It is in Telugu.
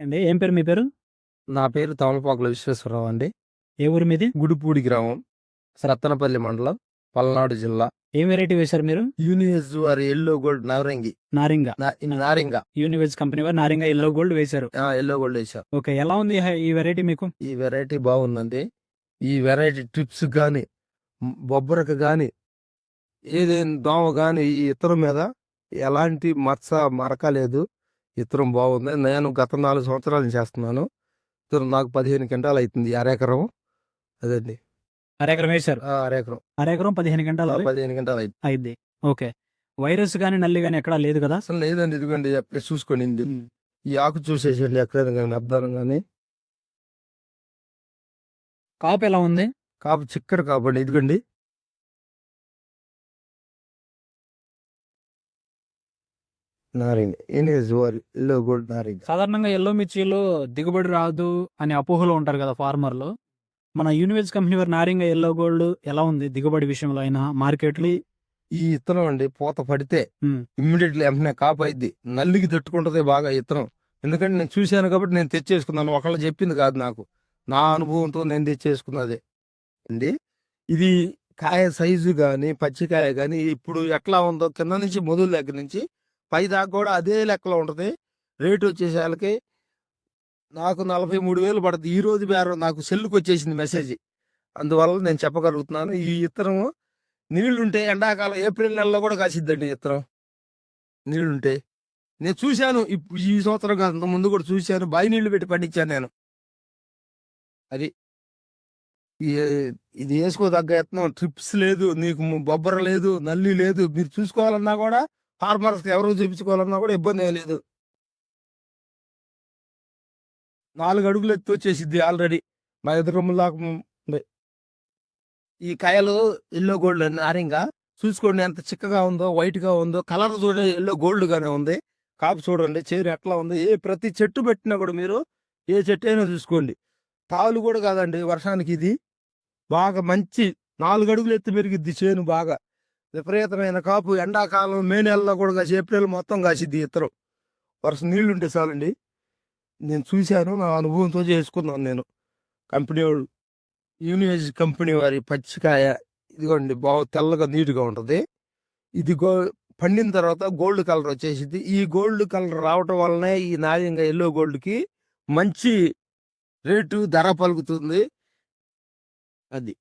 అండి. ఏం పేరు మీ పేరు? నా పేరు తమలపాకుల విశ్వేశ్వరరావు అండి. ఏ ఊరు మీది? గుడిపూడి గ్రామం రత్తనపల్లి మండలం పల్నాడు జిల్లా. ఏం వెరైటీ వేశారు మీరు? యూనియస్ వారి ఎల్లో గోల్డ్ నారింగ. నా- ఇది నారింగ. యూనివెజ్ కంపెనీ వారు నారింగ ఎల్లో గోల్డ్ వేశారు. ఆ, ఎల్లో గోల్డ్ వేసాం ఓకే. ఎలా ఉంది ఈ వెరైటీ మీకు? ఈ వెరైటీ బాగుందండి. ఈ వెరైటీ ట్రిప్స్ కానీ బొబ్బరకు కానీ ఏదైనా దోమ కానీ ఈ ఇతరం మీద ఎలాంటి మచ్చ మరక ఇతరం బాగుంది. నేను గత నాలుగు సంవత్సరాల నుంచి చేస్తున్నాను. ఇతరం నాకు పదిహేను క్వింటాలు అవుతుంది అరెకరం అదండి. అరెకరం వేశారు? అరెకరం అరెకరం పదిహేను గంటలు పదిహేను అవుతుంది అయింది. ఓకే. వైరస్ గానీ నల్లి గానీ ఎక్కడా లేదు కదా? అసలు లేదండి. ఇదిగోండి చెప్పి చూసుకోండి. ఈ ఆకు చూసేసండి ఎక్కడైనా కానీ అబ్దానం కానీ. కాపు ఎలా ఉంది? కాపు చిక్కర కాపండి ఇదిగోండి. వారి ఎల్లో నారింగ సాధారణంగా ఎల్లో మిర్చిలో దిగుబడి రాదు అని అపోహలో ఉంటారు కదా ఫార్మర్లు. మన యూనివెజ్ కంపెనీ వారి నారింగ ఎల్లో గోల్డ్ ఎలా ఉంది? దిగుబడి విషయంలో అయినా మార్కెట్లో? ఈ ఇత్తనం అండి పూత పడితే మ్మ్. ఇమ్మీడియట్లీ వెంటనే కాపు అయింది నల్లికి తట్టుకుంటది బాగా ఇత్తనం. ఎందుకంటే నేను చూశాను కాబట్టి నేను తెచ్చేసుకున్నాను. ఒకళ్ళు చెప్పింది కాదు నాకు. నా అనుభవంతో నేను తెచ్చేసుకున్నది. అండి ఇది కాయ సైజు కానీ పచ్చికాయ కానీ ఇప్పుడు ఎట్లా ఉందో కింద నుంచి మొదలు దగ్గర నుంచి పై దాకా కూడా అదే లెక్కలో ఉంటుంది. రేటు వచ్చేసరికి నాకు నలభై మూడు వేలు పడుతుంది. ఈ రోజు బేరం నాకు సెల్లుకి వచ్చేసింది మెసేజ్. అందువల్ల నేను చెప్పగలుగుతున్నాను. ఈ ఇత్తనము నీళ్ళుంటే ఎండాకాలం ఏప్రిల్ నెలలో కూడా కాసిద్దండి ఇత్తనం. నీళ్ళుంటే. నేను చూశాను. ఈ సంవత్సరం అంత ముందు కూడా చూశాను. బావి నీళ్ళు పెట్టి పండించాను నేను. అది ఇది ఇది వేసుకోదగ్గ యత్నం ట్రిప్స్ లేదు నీకు బొబ్బర లేదు నల్లి లేదు. మీరు చూసుకోవాలన్నా కూడా ఫార్మర్స్ ఎవరు చూపించుకోవాలన్నా కూడా ఇబ్బంది ఏం లేదు. నాలుగు అడుగులు ఎత్తి వచ్చేసిద్ది ఆల్రెడీ మా ఎదురు దాకా ఈ కాయలు ఎల్లో గోల్డ్ నారింగా చూసుకోండి ఎంత చిక్కగా ఉందో వైట్గా ఉందో కలర్ చూడండి ఎల్లో గోల్డ్గానే ఉంది. కాపు చూడండి చేరు ఎట్లా ఉంది ఏ ప్రతి చెట్టు పెట్టినా కూడా మీరు ఏ చెట్టు అయినా చూసుకోండి. తాళ్ళు కూడా కాదండి వర్షానికి ఇది. బాగా మంచి నాలుగు అడుగులు ఎత్తి పెరిగిద్ది చేను బాగా. విపరీతమైన కాపు ఎండాకాలం మే నెలలో కూడా కాసి ఏప్రిల్ మొత్తం కాసిద్ది ఇతరు వరుస నీళ్ళుంటే చాలండి. నేను చూశాను నా అనుభవంతో చేసుకున్నాను నేను. కంపెనీ వాళ్ళు యూనియస్ కంపెనీ వారి పచ్చికాయ ఇదిగోండి బాగా తెల్లగా నీట్గా ఉంటుంది. ఇది గో పండిన తర్వాత గోల్డ్ కలర్ వచ్చేసింది ఈ గోల్డ్ కలర్ రావటం వల్లనే ఈ నాయంగా ఎల్లో గోల్డ్కి మంచి రేటు ధర పలుకుతుంది. అది.